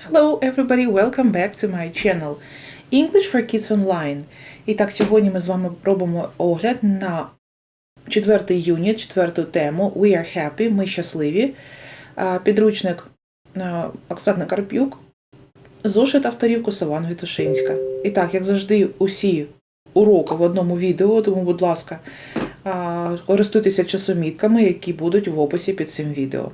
Hello everybody, welcome back to my channel English for Kids Online. І так, сьогодні ми з вами робимо огляд на четвертий юніт, четверту тему We are happy, ми щасливі. Підручник Оксана Карпюк, зошит авторів Косован Вітушинська. І так, як завжди, усі уроки в одному відео, тому, будь ласка, користуйтеся часомітками, які будуть в описі під цим відео.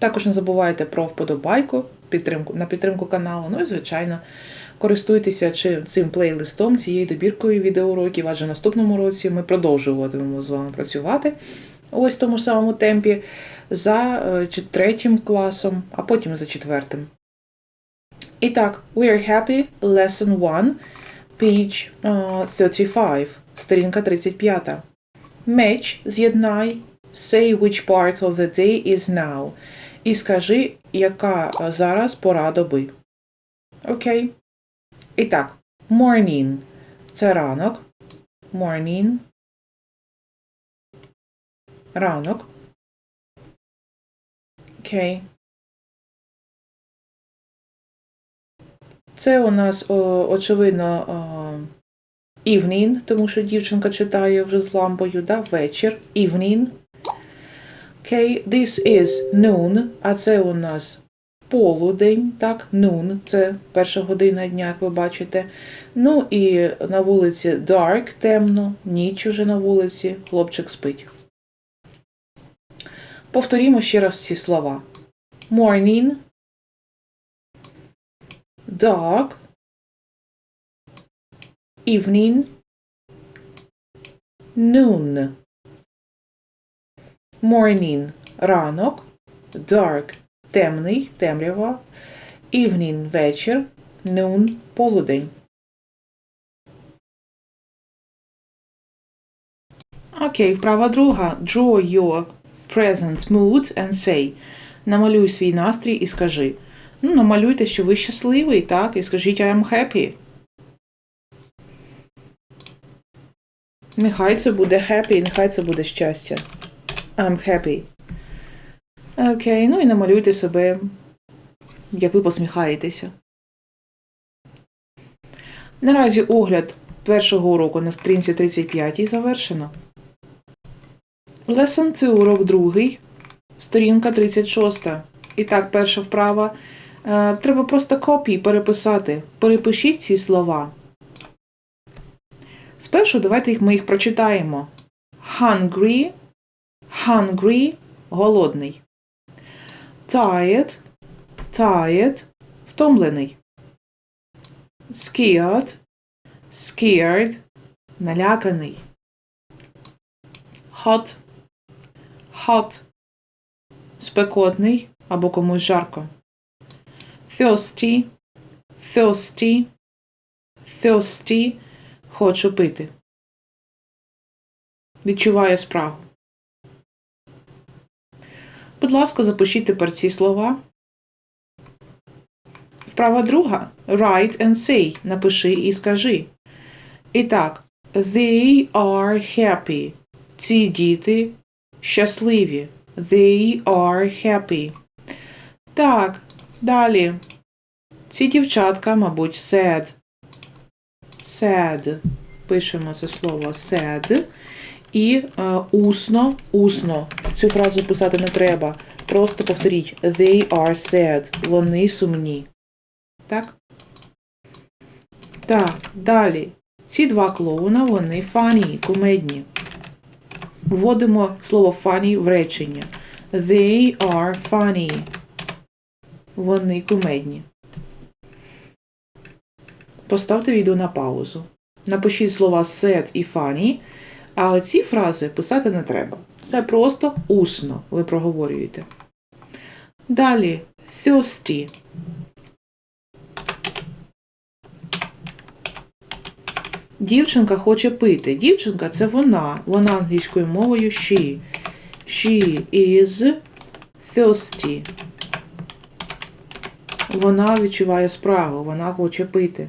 Також не забувайте про вподобайку підтримку, на підтримку каналу. Ну і, звичайно, користуйтеся чи- цим плейлистом, цією добіркою відеоуроків, адже в наступному році ми продовжуватимемо з вами працювати ось в тому ж самому темпі за е, третім класом, а потім за четвертим. І так, we are happy, lesson 1, page е, 35, сторінка 35. Match, з'єднай, say which part of the day is now. І скажи, яка е, зараз пора доби. Окей. І так, morning – це ранок. Morning. Ранок. Окей. Це у нас, о, очевидно, о, evening, тому що дівчинка читає вже з лампою, да? вечір. Evening. Okay, this is noon, а це у нас полудень, так, noon, це перша година дня, як ви бачите. Ну і на вулиці dark, темно, ніч уже на вулиці, хлопчик спить. Повторімо ще раз ці слова. Morning, dark, evening, noon. Morning – ранок, dark – темний, темрява, evening – вечір, noon – полудень. Окей, вправа друга. Draw your present mood and say. Намалюй свій настрій і скажи. Ну, намалюйте, що ви щасливий, так? І скажіть I am happy. Нехай це буде happy, нехай це буде щастя. I'm happy. Окей, ну і намалюйте себе, як ви посміхаєтеся. Наразі огляд першого уроку на сторінці 35 завершено. Lesson 2, урок другий, сторінка 36. І так, перша вправа. Е, Треба просто копії переписати. Перепишіть ці слова. Спершу давайте ми їх прочитаємо. Hungry hungry – голодний. Tired – tired – втомлений. Scared – scared – наляканий. Hot – hot – спекотний або комусь жарко. Thirsty – thirsty – thirsty – хочу пити. Відчуває спрагу. Будь ласка, запишіть тепер ці слова. Вправа друга. Write and say. Напиши і скажи. І так, they are happy. Ці діти щасливі. They are happy. Так, далі. Ці дівчатка, мабуть, sad. Sad. Пишемо це слово sad. І е, усно, усно. Цю фразу писати не треба. Просто повторіть. They are sad. Вони сумні. Так? Так, далі. Ці два клоуна, вони funny, кумедні. Вводимо слово funny в речення. They are funny. Вони кумедні. Поставте відео на паузу. Напишіть слова sad і funny. А оці фрази писати не треба. Це просто усно ви проговорюєте. Далі thirsty. Дівчинка хоче пити. Дівчинка це вона. Вона англійською мовою she. She is thirsty. Вона відчуває спрагу, вона хоче пити.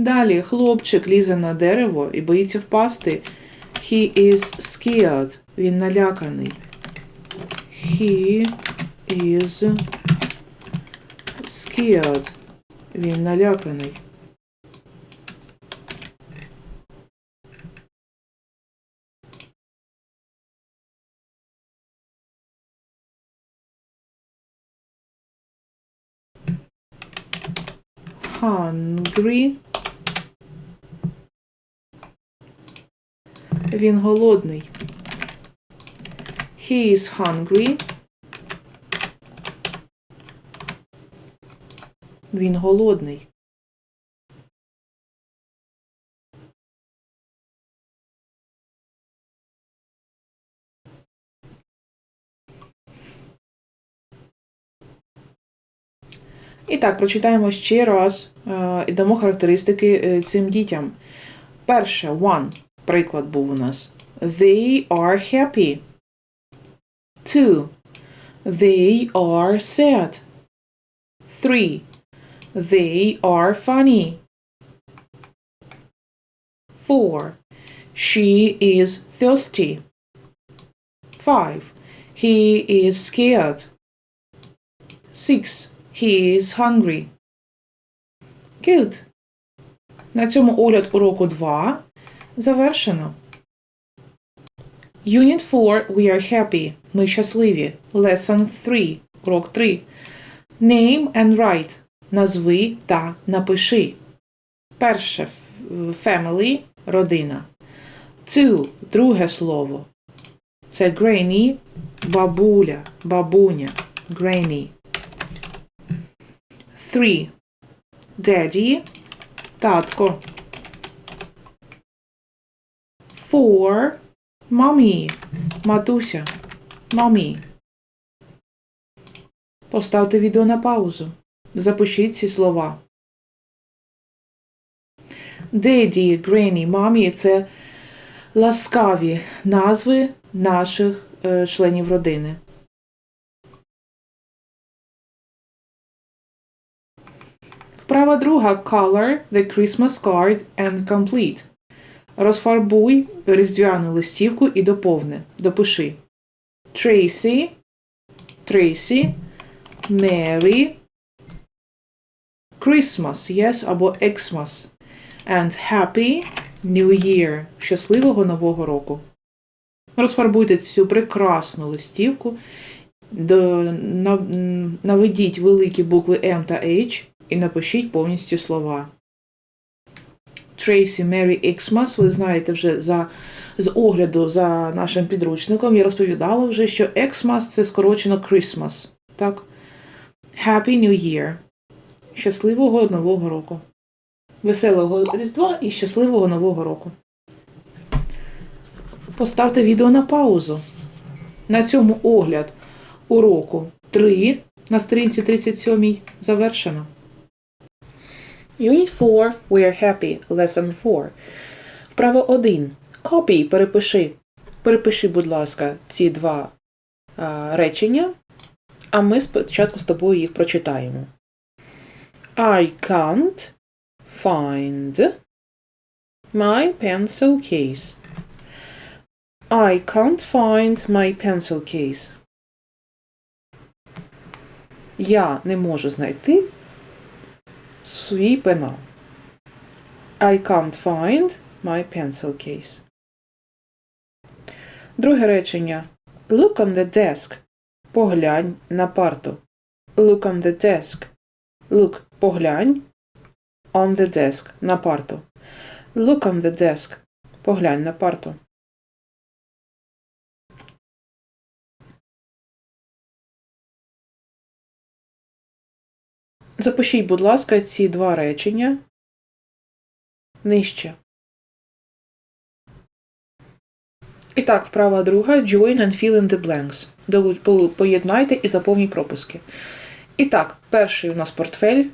Далі хлопчик лізе на дерево і боїться впасти. He is scared. Він наляканий. He is scared. Він наляканий. Hungry. Він голодний. He is hungry. Він голодний. І так, прочитаємо ще раз е, і дамо характеристики е, цим дітям. Перше, one. Приклад був у нас. They are happy. Two. They are sad. Three. They are funny. Four. She is thirsty. Five. He is scared. Six. He is hungry. Good. На цьому огляд уроку 2 завершено. Unit 4. We are happy. Ми щасливі. Lesson 3. Урок 3. Name and write. Назви та напиши. Перше family родина. Two друге слово. Це granny бабуля, бабуня. Granny. Three. Daddy татко. Four. Mommy матуся. Mommy. Поставте відео на паузу. Запишіть ці слова. Daddy, Granny, Mommy – це ласкаві назви наших е, членів родини. Вправа друга Color the Christmas card and complete. Розфарбуй різдвяну листівку і доповни. Допиши. Tracy, Tracy, Merry, Christmas, yes, або Xmas. And Happy New Year. Щасливого Нового року. Розфарбуйте цю прекрасну листівку. Наведіть великі букви М та H і напишіть повністю слова. Tracy Mary Xmas, ви знаєте вже за, з огляду за нашим підручником, я розповідала вже, що Xmas це скорочено Christmas. Так? Happy New Year. Щасливого Нового року. Веселого Різдва і щасливого Нового року. Поставте відео на паузу. На цьому огляд уроку 3 на сторінці 37 завершено. Unit 4. We are happy. Lesson 4. Вправо 1. Copy. Перепиши. Перепиши, будь ласка, ці два а, речення, а ми спочатку з тобою їх прочитаємо. I can't find my pencil case. I can't find my pencil case. Я не можу знайти свій пенал. I can't find my pencil case. Друге речення. Look on the desk. Поглянь на парту. Look on the desk. Look, поглянь. On the desk. На парту. Look on the desk. Поглянь на парту. Запишіть, будь ласка, ці два речення нижче. І так, вправа друга. Join and fill in the blanks. Поєднайте і заповніть пропуски. І так, перший у нас портфель.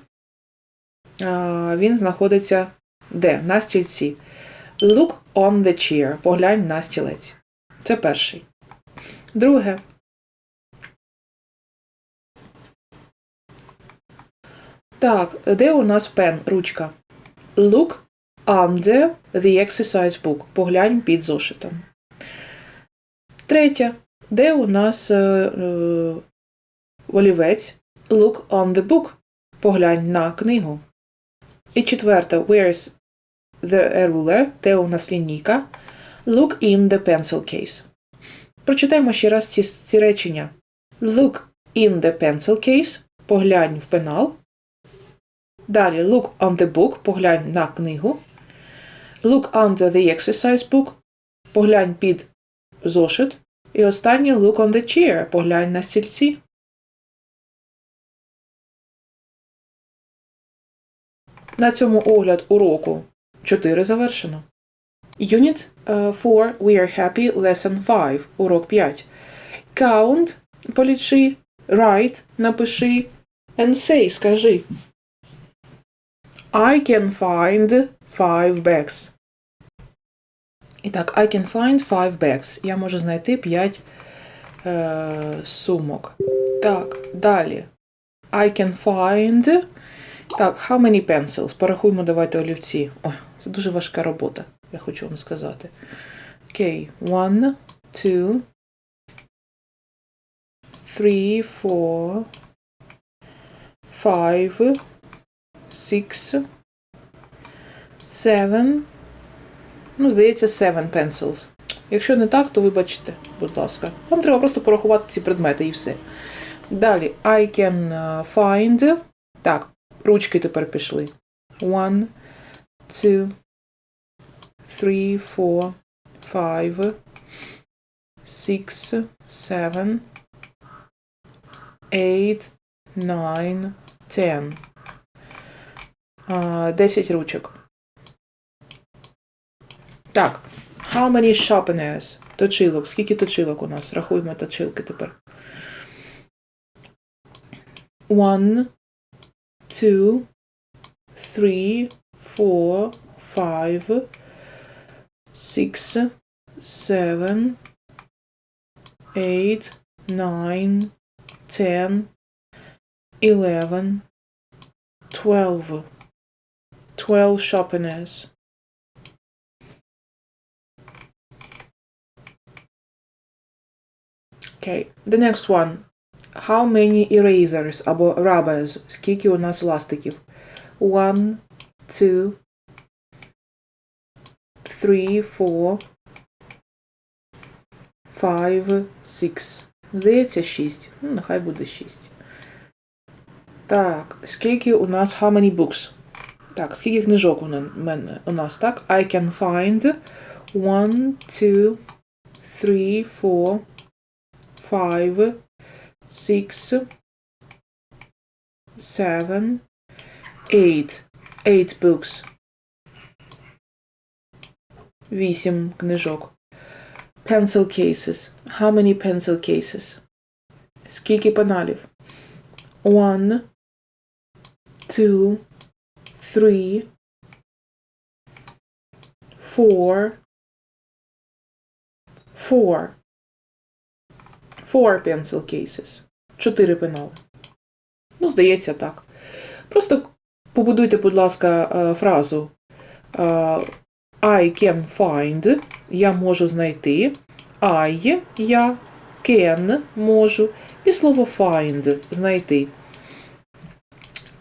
Він знаходиться де? На стільці. Look on the chair. Поглянь на стілець. Це перший. Друге. Так, де у нас пен, ручка? Look under the exercise book. Поглянь під зошитом. Третє. Де у нас е, е, олівець? Look on the book. Поглянь на книгу. І четверте. Where's the ruler? Де у нас лінійка? Look in the pencil case. Прочитаємо ще раз ці, ці речення. Look in the pencil case. Поглянь в пенал. Далі look on the book. Поглянь на книгу. Look under the exercise book. Поглянь під зошит. І останнє look on the chair. Поглянь на стільці. На цьому огляд уроку 4 завершено. Unit 4 We are happy lesson 5. Урок 5. Count полічи, write напиши and say скажи. I can find five bags. І так, I can find five bags. Я можу знайти 5 е, сумок. Так, далі. I can find. Так, how many pencils? Порахуємо, давайте олівці. Ой, це дуже важка робота, я хочу вам сказати. Окей, one, two, three, four, five, six, seven. Ну, здається, seven pencils. Якщо не так, то вибачте, будь ласка. Вам треба просто порахувати ці предмети і все. Далі, I can uh, find. Так, ручки тепер пішли. One, two, three, four, five, six, seven, eight, nine, ten. А, Десять ручок. Так. How many sharpeners? Точилок. Скільки точилок у нас? Рахуємо точилки тепер. One, two, three, four, five, six, seven, eight, nine, ten, eleven, twelve. Twelve sharpeners. Okay, the next one. How many erasers або rubbers? Скільки у нас ластиків? One, two, three, four, five, six. Здається, шість. Ну, нехай буде шість. Так, скільки у нас how many books? Так, скільки книжок у мене у нас, так? I can find one, two, three, four, five, six, seven, eight. Eight books. Вісім книжок. Pencil cases. How many pencil cases? Скільки пеналів? One, two, three, four, four. Four pencil cases. Чотири пенали. Ну, здається, так. Просто побудуйте, будь ласка, е, фразу е, I can find. Я можу знайти. I я can можу. І слово find знайти.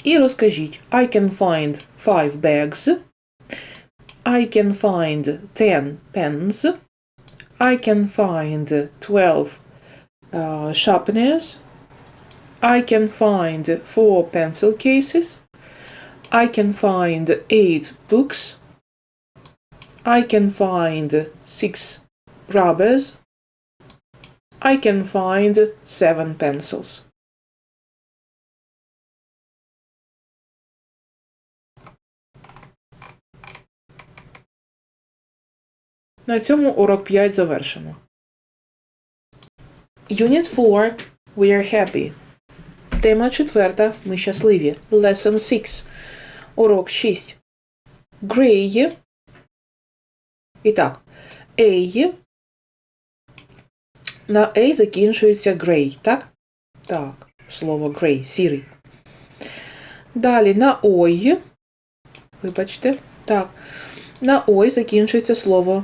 І розкажіть I can find five bags. I can find ten pens. I can find twelve uh, sharpeners. I can find four pencil cases. I can find eight books. I can find six rubbers. I can find seven pencils. На цьому урок 5 завершено. Unit 4. We are happy. Тема четверта. Ми щасливі. Lesson 6. Урок 6. Grey. І так. A. На A закінчується grey, так? Так. Слово grey, сірий. Далі на ой. Вибачте. Так. На ой закінчується слово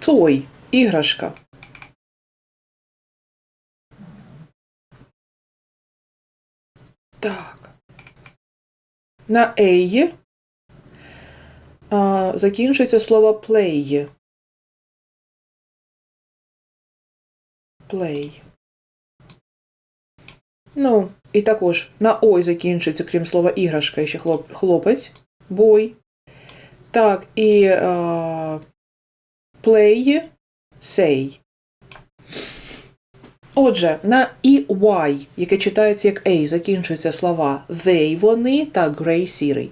toy, іграшка. Так. На ей закінчується слово play. Play. Ну, і також на ой закінчується, крім слова іграшка, ще хлоп, хлопець, бой. Так, і а, play, say. Отже, на EY, яке читається як A, закінчуються слова they, вони та grey, сірий.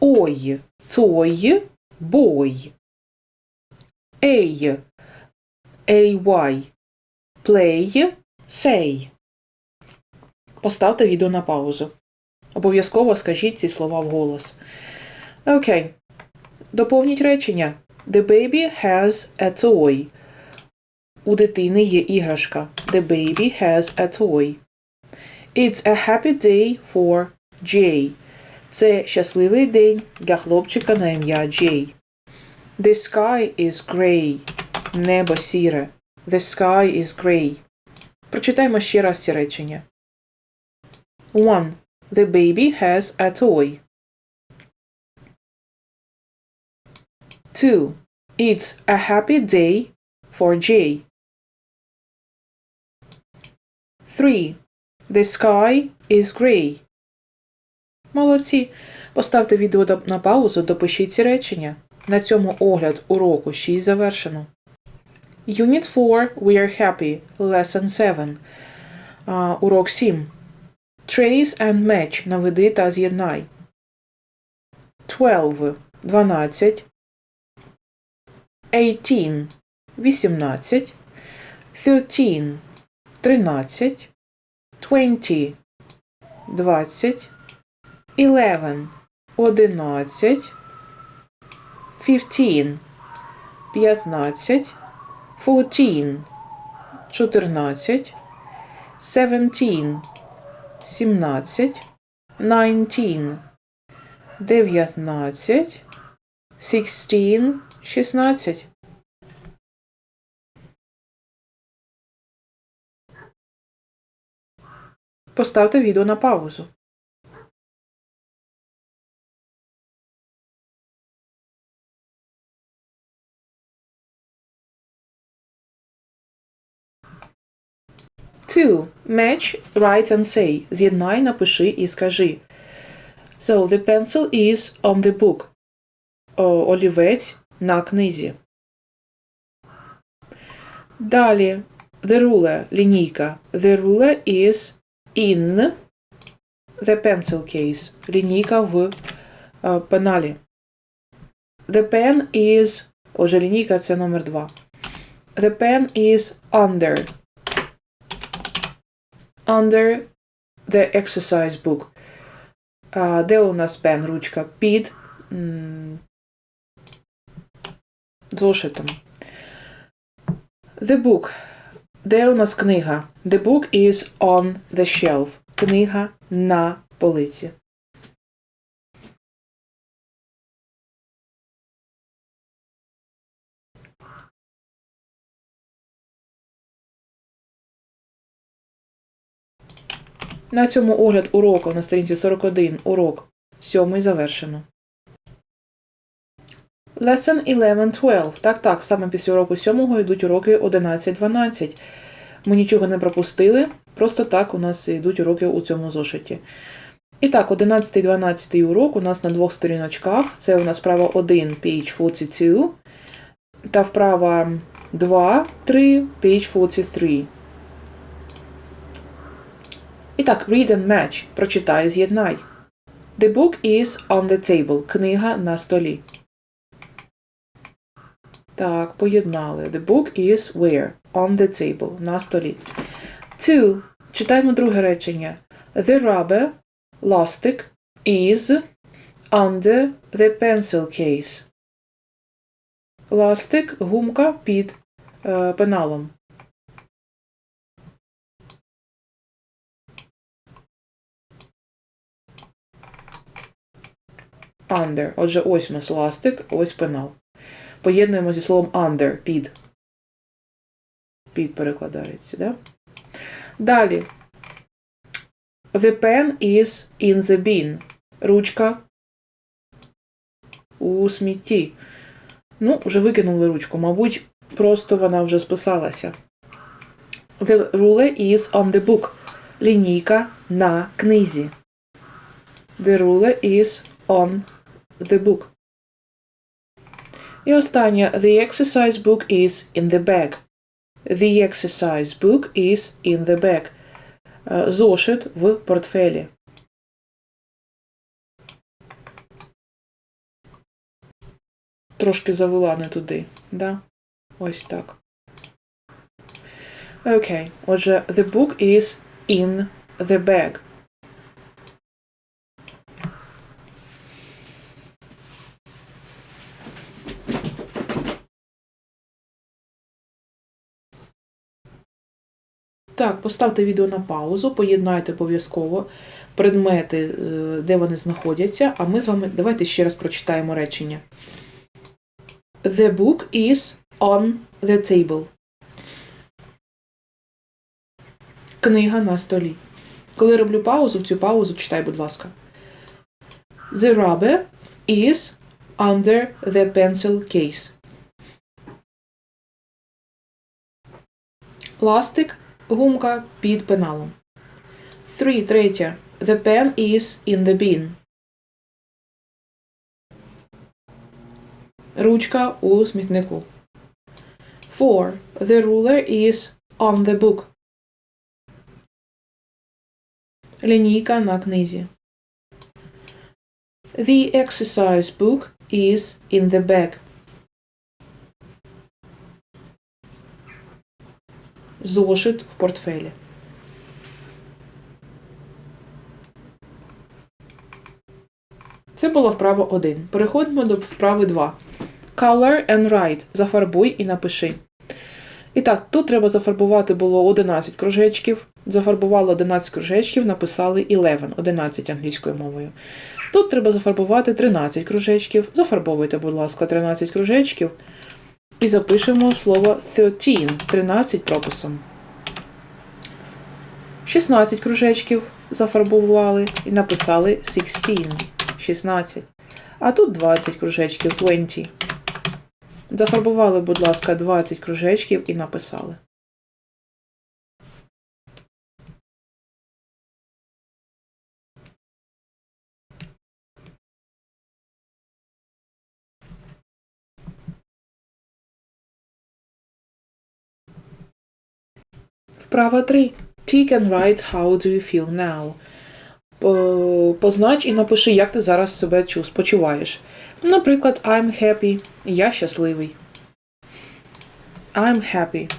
Ой, той, boy. A, AY, play, say. Поставте відео на паузу. Обов'язково скажіть ці слова вголос. Окей. Доповніть речення. The baby has a toy. У дитини є іграшка. The baby has a toy. It's a happy day for Jay. Це щасливий день для хлопчика на ім'я Jay. The sky is grey. Небо сіре. The sky is grey. Прочитаймо ще раз ці речення. 1. The baby has a toy. 2. It's a happy day for Jay. 3. The sky is grey. Молодці. Поставте відео на паузу, допишіть ці речення. На цьому огляд уроку 6 завершено. Unit 4. We are happy. Lesson 7. А, урок 7. Trace and match. Наведи та з'єднай. 12. 12. 18. 18. 13. 13. 20. 20. 11. 11. 15. 15. 14. 14. 17. 17. 19. 19. 16. 16. Поставте відео на паузу. Two. Match, write and say. З'єднай, напиши і скажи. So, the pencil is on the book. Олівець на книзі. Далі. The ruler, лінійка. The ruler is in the pencil case. Лінійка в е, пеналі. The pen is. Отже, лінійка це номер два. The pen is under. Under the exercise book. Де у нас пен, ручка? Під зошитом. The book. Де у нас книга? The book is on the shelf. Книга на полиці. На цьому огляд уроку на сторінці 41 урок 7 завершено. Lesson 11-12. Так, так, саме після уроку 7 йдуть уроки 11-12. Ми нічого не пропустили, просто так у нас йдуть уроки у цьому зошиті. І так, 11-12 урок у нас на двох сторіночках. Це у нас вправа 1, page 42, та вправа 2, 3, page 43. І так, read and match. Прочитай, з'єднай. The book is on the table. Книга на столі. Так, поєднали. The book is where? On the table. На столі. Two. Читаємо друге речення. The rubber, ластик, is under the pencil case. Ластик, гумка під е, пеналом. under. Отже, ось у нас ластик, ось пенал. Поєднуємо зі словом under, під. Під перекладається, да? Далі. The pen is in the bin. Ручка у смітті. Ну, вже викинули ручку, мабуть, просто вона вже списалася. The ruler is on the book. Лінійка на книзі. The ruler is on the book. І останнє. The exercise book is in the bag. The exercise book is in the bag. Е, Зошит в портфелі. Трошки завела не туди, да? Ось так. Окей. Отже, the book is in the bag. Так, поставте відео на паузу, поєднайте обов'язково предмети, е, де вони знаходяться, а ми з вами давайте ще раз прочитаємо речення. The book is on the table. Книга на столі. Коли роблю паузу, в цю паузу читай, будь ласка. The rubber is under the pencil case. Ластик, гумка під пеналом. 3. Третє. The pen is in the bin. Ручка у смітнику. 4. The ruler is on the book. Лінійка на книзі. The exercise book is in the bag. Зошит в портфелі. Це була вправа 1. Переходимо до вправи 2. Color and write. Зафарбуй і напиши. І так, тут треба зафарбувати було 11 кружечків. Зафарбували 11 кружечків, написали 11, 11 англійською мовою. Тут треба зафарбувати 13 кружечків. Зафарбовуйте, будь ласка, 13 кружечків. І запишемо слово 13, 13 прописом. 16 кружечків зафарбували і написали 16, 16. А тут 20 кружечків, 20. Зафарбували, будь ласка, 20 кружечків і написали. Вправа 3. Tick and write how do you feel now. Познач і напиши, як ти зараз себе почуваєш. Наприклад, I'm happy. Я щасливий. I'm happy.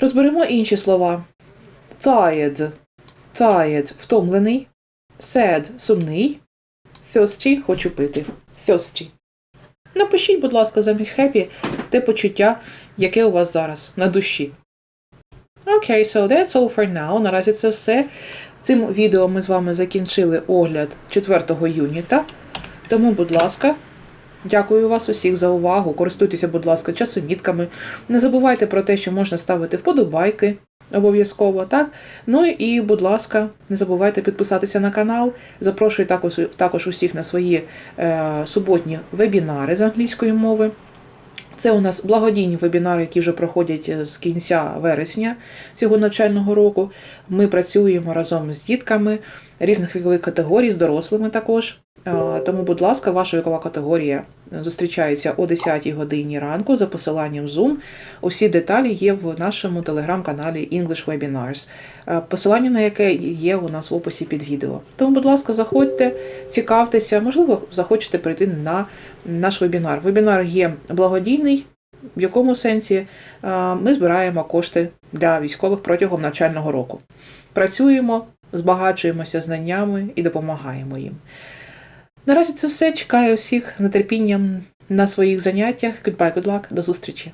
Розберемо інші слова. Tired. Tired – втомлений. Sad – сумний. Thirsty – хочу пити. Thirsty. Напишіть, будь ласка, замість happy те почуття, яке у вас зараз на душі. Окей, so that's all for now. Наразі це все. Цим відео ми з вами закінчили огляд 4 юніта. Тому, будь ласка, дякую вас усіх за увагу. Користуйтеся, будь ласка, часомітками. Не забувайте про те, що можна ставити вподобайки. Обов'язково, так? Ну і, будь ласка, не забувайте підписатися на канал. Запрошую також, також усіх на свої е, суботні вебінари з англійської мови. Це у нас благодійні вебінари, які вже проходять е, з кінця вересня цього навчального року. Ми працюємо разом з дітками різних вікових категорій, з дорослими також. Е, Тому, будь ласка, ваша вікова категорія зустрічається о 10 годині ранку за посиланням Zoom. Усі деталі є в нашому телеграм-каналі English Webinars, е, посилання на яке є у нас в описі під відео. Тому, будь ласка, заходьте, цікавтеся, можливо, захочете прийти на наш вебінар. Вебінар є благодійний. В якому сенсі Е, ми збираємо кошти для військових протягом навчального року. Працюємо, збагачуємося знаннями і допомагаємо їм. Наразі це все. Чекаю всіх з нетерпінням на своїх заняттях. Goodbye, good luck, до зустрічі!